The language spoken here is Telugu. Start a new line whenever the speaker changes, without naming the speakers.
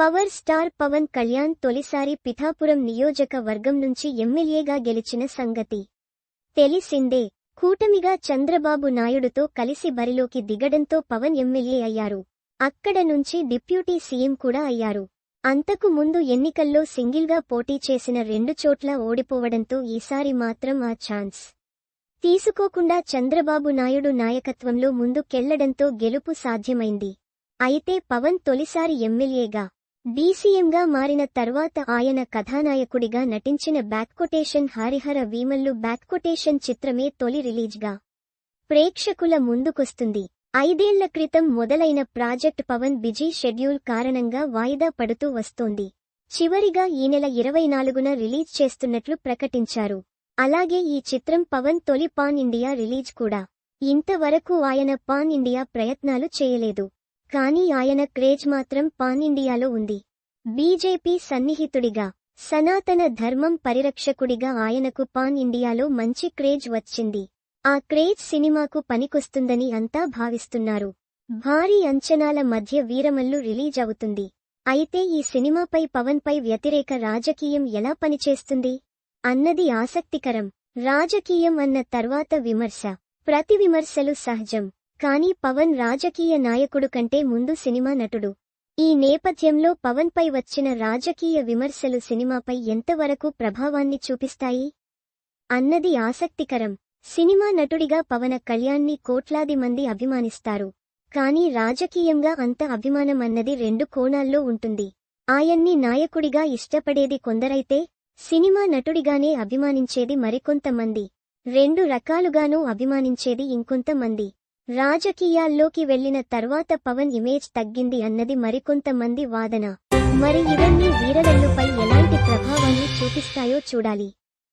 పవర్ స్టార్ పవన్ కళ్యాణ్ తొలిసారి పిఠాపురం నియోజక వర్గం నుంచి ఎమ్మెల్యేగా గెలిచిన సంగతి తెలిసిందే. కూటమిగా చంద్రబాబు నాయుడుతో కలిసి బరిలోకి దిగడంతో పవన్ ఎమ్మెల్యే అయ్యారు. అక్కడ నుంచి డిప్యూటీ సీఎం కూడా అయ్యారు. అంతకు ముందు ఎన్నికల్లో సింగిల్గా పోటీ చేసిన రెండు చోట్ల ఓడిపోవడంతో ఈసారి మాత్రం ఆ ఛాన్స్ తీసుకోకుండా చంద్రబాబు నాయుడు నాయకత్వంలో ముందుకెళ్ళడంతో గెలుపు సాధ్యమైంది. అయితే పవన్ తొలిసారి ఎమ్మెల్యేగా డీసీఎంగా మారిన తర్వాత ఆయన కథానాయకుడిగా నటించిన బ్యాక్కొటేషన్ హరిహర వీమల్లు బ్యాక్కొటేషన్ చిత్రమే తొలి రిలీజ్గా ప్రేక్షకుల ముందుకొస్తుంది. ఐదేళ్ళ క్రితం మొదలైన ప్రాజెక్ట్ పవన్ బిజీ షెడ్యూల్ కారణంగా వాయిదా పడుతూ వస్తోంది. చివరిగా ఈ నెల ఇరవై నాలుగున రిలీజ్ చేస్తున్నట్లు ప్రకటించారు. అలాగే ఈ చిత్రం పవన్ తొలి పాన్ ఇండియా రిలీజ్ కూడా. ఇంతవరకు ఆయన పాన్ ఇండియా ప్రయత్నాలు చేయలేదు. కానీ ఆయన క్రేజ్ మాత్రం పాన్ ఇండియాలో ఉంది. బీజేపీ సన్నిహితుడిగా సనాతన ధర్మం పరిరక్షకుడిగా ఆయనకు పాన్ ఇండియాలో మంచి క్రేజ్ వచ్చింది. ఆ క్రేజ్ సినిమాకు పనికొస్తుందని అంతా భావిస్తున్నారు. భారీ అంచనాల మధ్య వీరమల్లు రిలీజ్ అవుతుంది. అయితే ఈ సినిమాపై పవన్పై వ్యతిరేక రాజకీయం ఎలా పనిచేస్తుంది? అన్నది ఆసక్తికరం. రాజకీయం అన్న తర్వాత విమర్శ. ప్రతి విమర్శలు సహజం. కానీ పవన్ రాజకీయ నాయకుడు కంటే ముందు సినిమా నటుడు. ఈ నేపథ్యంలో పవన్పై వచ్చిన రాజకీయ విమర్శలు సినిమాపై ఎంతవరకు ప్రభావాన్ని చూపిస్తాయి? అన్నది ఆసక్తికరం. సినిమా నటుడిగా పవన కళ్యాణ్ని కోట్లాది మంది అభిమానిస్తారు. కానీ రాజకీయంగా అంత అభిమానం అన్నది రెండు కోణాల్లో ఉంటుంది. ఆయన్ని నాయకుడిగా ఇష్టపడేది కొందరైతే సినిమా నటుడిగానే అభిమానించేది మరికొంతమంది. రెండు రకాలుగానూ అభిమానించేది ఇంకొంతమంది. రాజకీయాల్లోకి వెళ్ళిన తర్వాత పవన్ ఇమేజ్ తగ్గింది అన్నది మరికొంతమంది వాదన. మరి ఇవన్నీ వీరవెల్లుపై ఎలాంటి ప్రభావాన్ని చూపిస్తాయో చూడాలి.